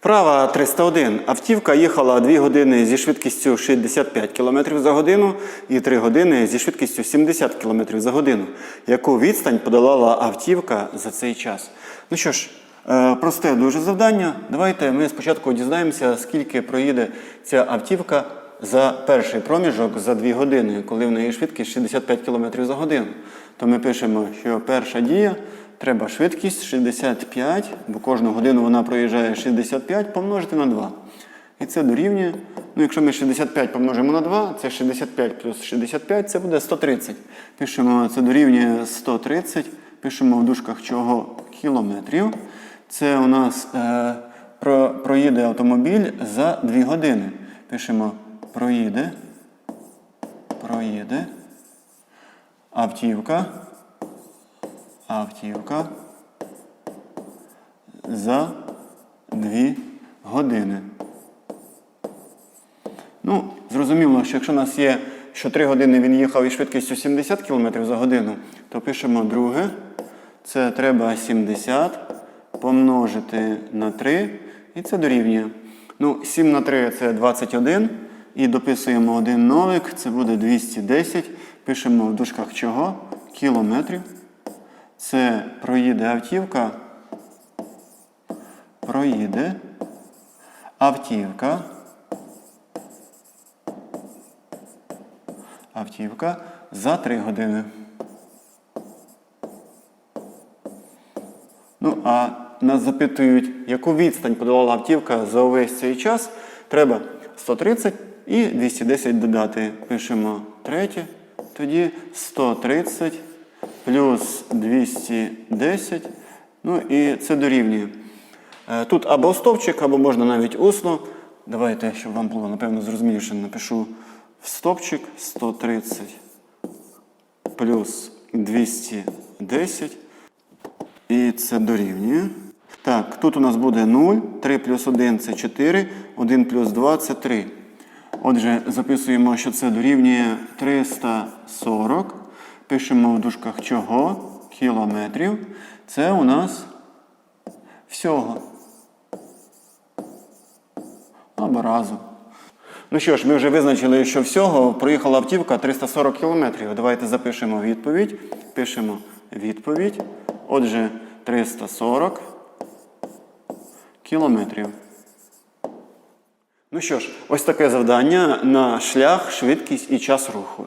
Вправа 301. Автівка їхала 2 години зі швидкістю 65 км за годину і 3 години зі швидкістю 70 км за годину. Яку відстань подолала автівка за цей час? Ну що ж, е, просте дуже завдання. Давайте ми спочатку дізнаємося, скільки проїде ця автівка за перший проміжок за 2 години, коли в неї швидкість 65 км за годину. То ми пишемо, що перша дія треба швидкість 65, бо кожну годину вона проїжджає 65 помножити на 2. І це дорівнює. Ну, якщо ми 65 помножимо на 2, це 65 плюс 65, це буде 130. Пишемо, це дорівнює 130. Пишемо в дужках чого кілометрів. Це у нас е, про, проїде автомобіль за 2 години. Пишемо проїде. Проїде. Автівка. Автівка. За 2 години. Ну, зрозуміло, що якщо у нас є, що 3 години він їхав із швидкістю 70 км за годину, то пишемо друге. Це треба 70 помножити на 3, і це дорівнює. Ну, 7 на 3 це 21. І дописуємо один нолик, це буде 210. Пишемо в дужках чого? Кілометрів. Це проїде автівка. Проїде автівка. Автівка за 3 години. Ну, а нас запитують, яку відстань подолала автівка за увесь цей час. Треба 130 і 210 додати. Пишемо третє. Тоді 130 плюс 210. Ну і це дорівнює. Е, Тут або стовпчик, або можна навіть усно. Давайте, щоб вам було, напевно, зрозуміліше, напишу в стовпчик 130 плюс 210. І це дорівнює. Так, тут у нас буде 0, 3 плюс 1 це 4, 1 плюс 2 це 3. Отже, записуємо, що це дорівнює 340. Пишемо в дужках чого? Кілометрів. Це у нас всього. Або разом. Ну що ж, ми вже визначили, що всього проїхала автівка 340 кілометрів. Давайте запишемо відповідь. Пишемо відповідь. Отже, 340 кілометрів. Ну що ж, ось таке завдання на шлях, швидкість і час руху.